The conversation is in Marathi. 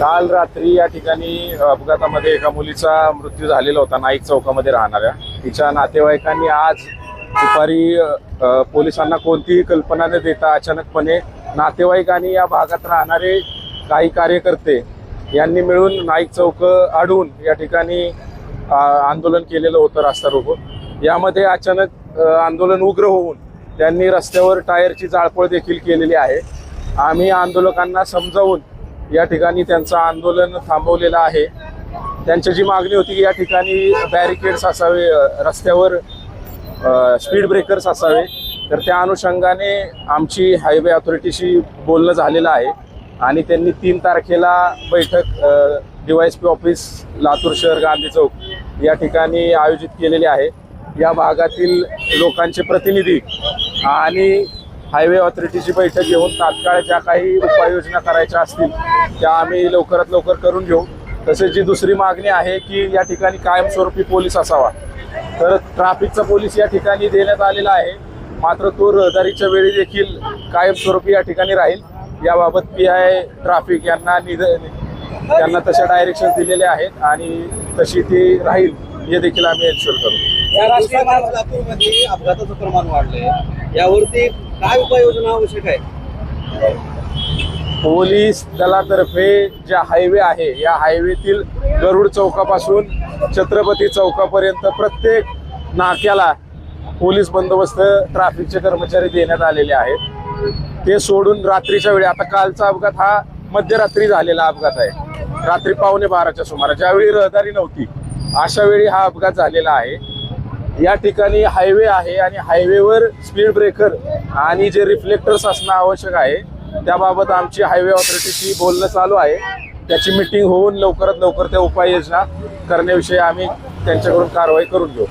काल रात्री या ठिकाणी अपघातामध्ये एका मुलीचा मृत्यू झालेला होता नाईक चौकामध्ये राहणाऱ्या. तिच्या नातेवाईकांनी आज दुपारी पोलिसांना कोणतीही कल्पना न देता अचानकपणे नातेवाईक आणि या भागात राहणारे काही कार्यकर्ते यांनी मिळून नाईक चौक अडवून या ठिकाणी आंदोलन केलेलं होतं रास्ता रोको. यामध्ये अचानक आंदोलन उग्र होऊन त्यांनी रस्त्यावर टायरची जाळपोळ देखील केलेली आहे. आम्ही आंदोलकांना समजावून या ठिकाणी त्यांचं आंदोलन थांबवलेलं आहे. त्यांची जी मागणी होती की या ठिकाणी बॅरिकेड्स असावे रस्त्यावर स्पीड ब्रेकर्स असावे तर त्या अनुषंगाने आमची हायवे ऑथॉरिटीशी बोलणं झालेलं आहे आणि त्यांनी तीन तारखेला बैठक डीवायस पी ऑफिस लातूर शहर गांधी चौक या ठिकाणी आयोजित केलेली आहे. या भागातील लोकांचे प्रतिनिधी आणि हायवे ऑथॉरिटीची बैठक घेऊन तात्काळ ज्या काही उपाययोजना करायच्या असतील त्या आम्ही लवकरात लवकर करून घेऊ. तसेच जी दुसरी मागणी आहे की या ठिकाणी कायमस्वरूपी पोलीस असावा. तर ट्रॅफिकचा पोलीस या ठिकाणी देण्यात आलेला आहे. मात्र तो रहदारीच्या वेळी देखील कायमस्वरूपी या ठिकाणी राहील. याबाबत पी आय ट्रॅफिक यांना निध त्यांना तशा डायरेक्शन दिलेले आहेत आणि तशी ती राहील हे देखील आम्ही एन्शुअर करू. या राष्ट्रीय लातूरमध्ये अपघाताचं प्रमाण वाढलंय. यावरती काय उपाययोजना आवश्यक आहे? पोलीस दलातर्फे ज्या हायवे आहे या हायवेतील गरुड चौकापासून छत्रपती चौकापर्यंत प्रत्येक नाक्याला पोलीस बंदोबस्त ट्रॅफिकचे कर्मचारी देण्यात आलेले आहेत. ते सोडून रात्रीच्या वेळी आता कालचा अपघात हा मध्यरात्री झालेला अपघात आहे. रात्री पावणे बाराच्या सुमारास ज्यावेळी रहदारी नव्हती अशा वेळी हा अपघात झालेला आहे. या ठिकाणी हायवे आहे आणि हायवेवर स्पीड ब्रेकर आणि जे रिफ्लेक्टर्स असणं आवश्यक आहे त्याबाबत आमची हायवे ऑथॉरिटीशी बोलणं चालू आहे. त्याची मिटिंग होऊन लवकरात लवकर त्या उपाययोजना करण्याविषयी आम्ही त्यांच्याकडून कारवाई करून घेऊ.